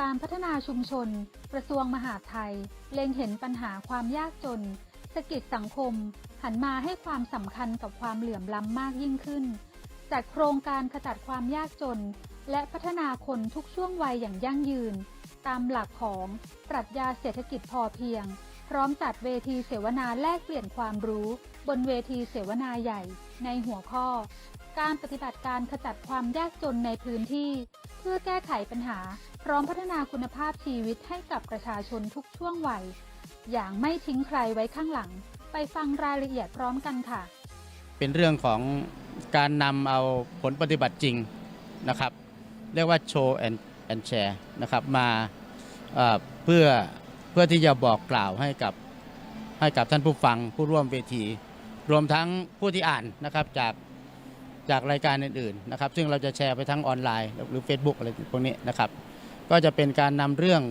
การพัฒนาชุมชน กระทรวงมหาดไทย เล็งเห็นปัญหาความยากจนสกิจสังคม หันมาให้ความสำคัญกับความเหลื่อมล้ำมากยิ่งขึ้น จัดโครงการขจัดความยากจน และพัฒนาคนทุกช่วงวัยอย่างยั่งยืน ตามหลักของปรัชญาเศรษฐกิจพอเพียง พร้อมจัดเวทีเสวนาแลกเปลี่ยนความรู้ บนเวทีเสวนาใหญ่ ในหัวข้อ การปฏิบัติการขจัดความยากจนในพื้นที่ พื่อแก้ไขปัญหา พร้อมพัฒนาคุณภาพชีวิตให้กับประชาชนทุกช่วงวัย อย่างไม่ทิ้งใครไว้ข้างหลัง ไปฟังรายละเอียดพร้อมกันค่ะ เป็นเรื่องของการนำเอาผลปฏิบัติจริงนะครับ เรียกว่าโชว์แอนแอนแชร์นะครับมาเพื่อเพื่อที่จะบอกกล่าวให้กับให้กับท่านผู้ฟังผู้ร่วมเวที รวมทั้งผู้ที่อ่านนะครับจาก จากรายการอื่นๆนะครับซึ่งเราจะแชร์ไปทั้งออนไลน์ หรือ Facebook อะไรพวกนี้นะครับก็จะเป็นการนำเรื่อง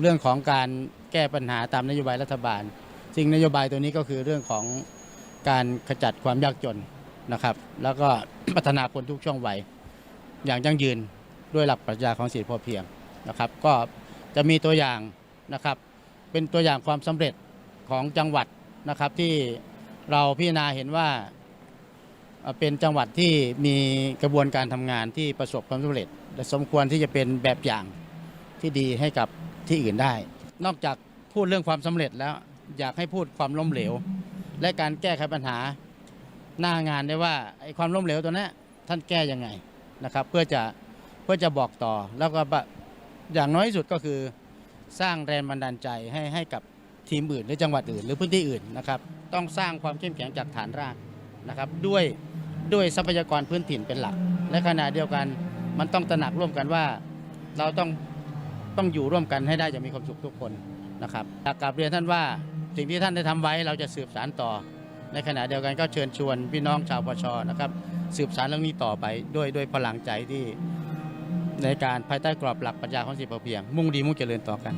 เรื่องของการแก้ปัญหาตามนโยบายรัฐบาล ซึ่งนโยบายตัวนี้ก็คือเรื่องของการขจัดความยากจนนะครับ แล้วก็พัฒนาคนทุกช่วงวัยอย่างยั่งยืนด้วยหลักปรัชญาของเศรษฐกิพอเพียงนะครับ ก็จะมีตัวอย่างนะครับ เป็นตัวอย่างความสำเร็จของจังหวัดนะครับที่เราพิจารณาเห็นว่า เป็นจังหวัดที่มีกระบวนการทำงานที่ประสบความสำเร็จ และสมควรที่จะเป็นแบบอย่างที่ดีให้กับที่อื่นได้ นอกจากพูดเรื่องความสำเร็จแล้วอยากให้พูดความล้มเหลว และการแก้ไขปัญหาหน้างานได้ว่าไอ้ความล้มเหลวตัวนี้ท่านแก้ยังไงนะครับ เพื่อจะเพื่อจะบอกต่อแล้วก็บะอย่างน้อยสุดก็คือสร้างแรงบันดาลใจให้ให้กับทีมอื่นหรือจังหวัดอื่น หรือพื้นที่อื่นนะครับ ต้องสร้างความเข้มแข็งจากฐานรากนะครับด้วย ด้วยทรัพยากรพื้นถิ่นเป็นหลัก และขณะเดียวกันมันต้องตระหนักร่วมกันว่า เราต้องต้องอยู่ร่วมกันให้ได้อย่างมีความสุขทุกคนนะครับอยากกลับเรียนท่านว่าสิ่งที่ท่านได้ทำไว้เราจะสืบสารต่อ ในขณะเดียวกันก็เชิญชวนพี่น้องชาวปชนะครับสืบสารเรื่องนี้ต่อไปด้วยด้วยพลังใจที่ในการภายใต้กรอบหลักปรัชญาของสิทธิพอเพียง มุ่งดีมุ่งเจริญต่อกัน